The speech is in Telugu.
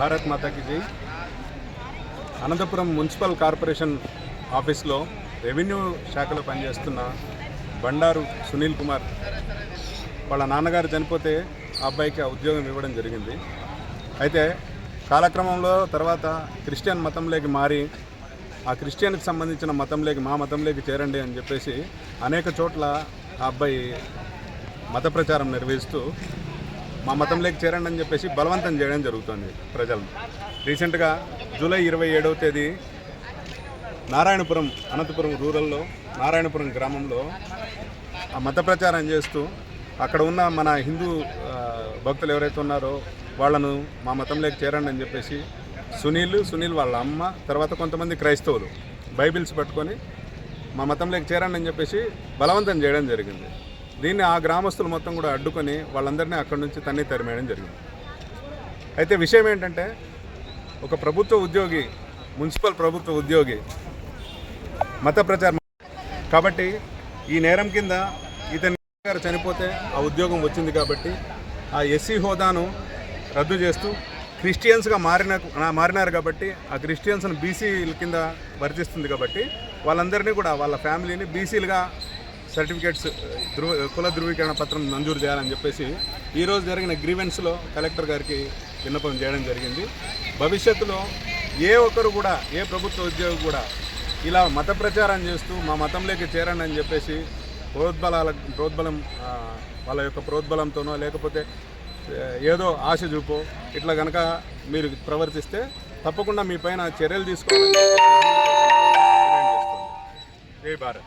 భారత్ మాతాకి జై. అనంతపురం మున్సిపల్ కార్పొరేషన్ ఆఫీస్లో రెవెన్యూ శాఖలో పనిచేస్తున్న బండారు సునీల్ కుమార్ వాళ్ళ నాన్నగారు చనిపోతే ఆ అబ్బాయికి ఆ ఉద్యోగం ఇవ్వడం జరిగింది. అయితే కాలక్రమంలో తర్వాత క్రిస్టియన్ మతంలోకి మారి ఆ క్రిస్టియన్కి సంబంధించిన మతంలోకి మా మతంలోకి చేరండి అని చెప్పేసి అనేక చోట్ల ఆ అబ్బాయి మత ప్రచారం నిర్వహిస్తూ మా మతంలోకి చేరండి అని చెప్పేసి బలవంతం చేయడం జరుగుతుంది ప్రజలను. రీసెంట్గా జూలై ఇరవై ఏడవ తేదీ నారాయణపురం అనంతపురం రూరల్లో నారాయణపురం గ్రామంలో ఆ మత ప్రచారం చేస్తూ అక్కడ ఉన్న మన హిందూ భక్తులు ఎవరైతే ఉన్నారో వాళ్ళను మా మతంలోకి చేరండి అని చెప్పేసి సునీల్ సునీల్ వాళ్ళ అమ్మ తర్వాత కొంతమంది క్రైస్తవులు బైబిల్స్ పట్టుకొని మా మతంలోకి చేరండి అని చెప్పేసి బలవంతం చేయడం జరిగింది. దీన్ని ఆ గ్రామస్తులు మొత్తం కూడా అడ్డుకొని వాళ్ళందరినీ అక్కడి నుంచి తన్ని తరిమేయడం జరిగింది. అయితే విషయం ఏంటంటే ఒక ప్రభుత్వ ఉద్యోగి మున్సిపల్ ప్రభుత్వ ఉద్యోగి మత ప్రచారం కాబట్టి ఈ నేరం కింద ఇతని గారు చనిపోతే ఆ ఉద్యోగం వచ్చింది కాబట్టి ఆ ఎస్సీ హోదాను రద్దు చేస్తూ క్రిస్టియన్స్గా మారిన మారినారు కాబట్టి ఆ క్రిస్టియన్స్ను బీసీల కింద వర్తిస్తుంది కాబట్టి వాళ్ళందరినీ కూడా వాళ్ళ ఫ్యామిలీని బీసీలుగా సర్టిఫికేట్స్ ధృవ కుల ధృవీకరణ పత్రం మంజూరు చేయాలని చెప్పేసి ఈరోజు జరిగిన గ్రీవెన్స్లో కలెక్టర్ గారికి విన్నపం చేయడం జరిగింది. భవిష్యత్తులో ఏ ఒక్కరు కూడా ఏ ప్రభుత్వ ఉద్యోగి కూడా ఇలా మత ప్రచారం చేస్తూ మా మతంలోకి చేరండి అని చెప్పేసి ప్రోద్బలాల ప్రోద్బలం వాళ్ళ యొక్క ప్రోద్బలంతోనో లేకపోతే ఏదో ఆశ చూపో ఇట్లా కనుక మీరు ప్రవర్తిస్తే తప్పకుండా మీ పైన చర్యలు తీసుకోవాలి జై భారత్.